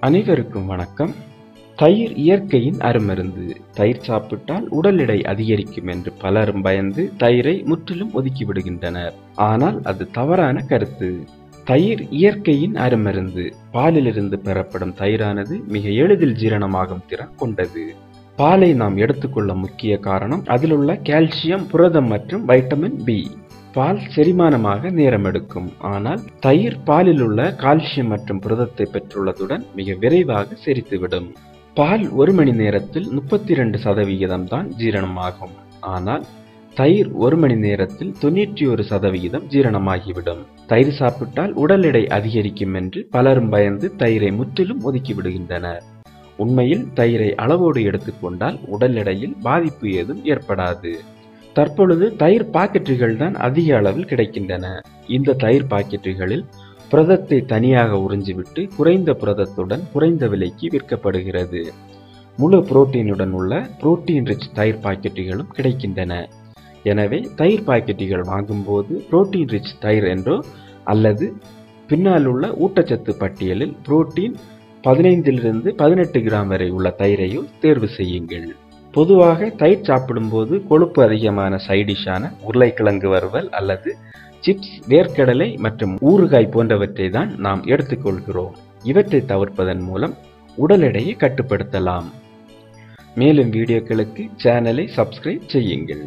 அனைவருக்கும் வணக்கம். தயிர் இயற்கையின் அருமருந்து. தயிர் சாப்பிட்டால் உடல் எடை அதிகரிக்கும் என்று பலரும் பயந்து தயிரை முற்றிலும் ஒதுக்கிவிடுகின்றனர். ஆனால் அது தவறான கருத்து. தயிர் இயற்கையின் அருமருந்து. பாலிலிருந்து பெறப்படும் தயிரானது மிக எளிதில் ஜீரணமாகும் திறன் கொண்டது. பாலை நாம் எடுத்துக்கொள்ள முக்கிய காரணம் அதிலுள்ள கால்சியம் புரதம் மற்றும் வைட்டமின் பி. பால் செரிமானமாக நேரம் எடுக்கும் ஆனால் தயிர் பாலில் உள்ள கால்சியம் மற்றும் புரதத்தை பெற்றுள்ளதுடன் மிக விரைவாக செரித்துவிடும். பால் ஒரு மணி நேரத்தில் முப்பத்தி இரண்டு சதவிகிதம் தான் ஜீரணமாகும். ஆனால் தயிர் ஒரு மணி நேரத்தில் தொண்ணூற்றி ஒரு சதவிகிதம் ஜீரணமாகிவிடும். தயிர் சாப்பிட்டால் உடல் எடை அதிகரிக்கும் என்று பலரும் பயந்து தயிரை முற்றிலும் ஒதுக்கிவிடுகின்றனர். உண்மையில் தயிரை அளவோடு எடுத்துக்கொண்டால் உடல் எடையில் பாதிப்பு ஏதும் ஏற்படாது. தற்பொழுது தயிர் பாக்கெட்டுகள் தான் அதிக அளவில் கிடைக்கின்றன. இந்த தயிர் பாக்கெட்டுகளில் புரதத்தை தனியாக உறிஞ்சிவிட்டு குறைந்த புரதத்துடன் குறைந்த விலைக்கு விற்கப்படுகிறது. முழு புரோட்டீனுடன் உள்ள புரோட்டீன் ரிச் தயிர் பாக்கெட்டுகளும் கிடைக்கின்றன. எனவே தயிர் பாக்கெட்டுகள் வாங்கும்போது புரோட்டீன் ரிச் தயிர் என்றோ அல்லது பின்னால் உள்ள ஊட்டச்சத்து பட்டியலில் புரோட்டீன் பதினைந்திலிருந்து பதினெட்டு கிராம் வரை உள்ள தயிரையும் தேர்வு செய்யுங்கள். பொதுவாக தயிர் சாப்பிடும்போது கொழுப்பு அதிகமான சைடிஷான உருளைக்கிழங்கு வறுவல் அல்லது சிப்ஸ் வேர்க்கடலை மற்றும் ஊறுகாய் போன்றவற்றை தான் நாம் எடுத்துக்கொள்கிறோம். இவற்றை தவிர்ப்பதன் மூலம் உடல் எடையை கட்டுப்படுத்தலாம். மேலும் வீடியோக்களுக்கு சேனலை சப்ஸ்கிரைப் செய்யுங்கள்.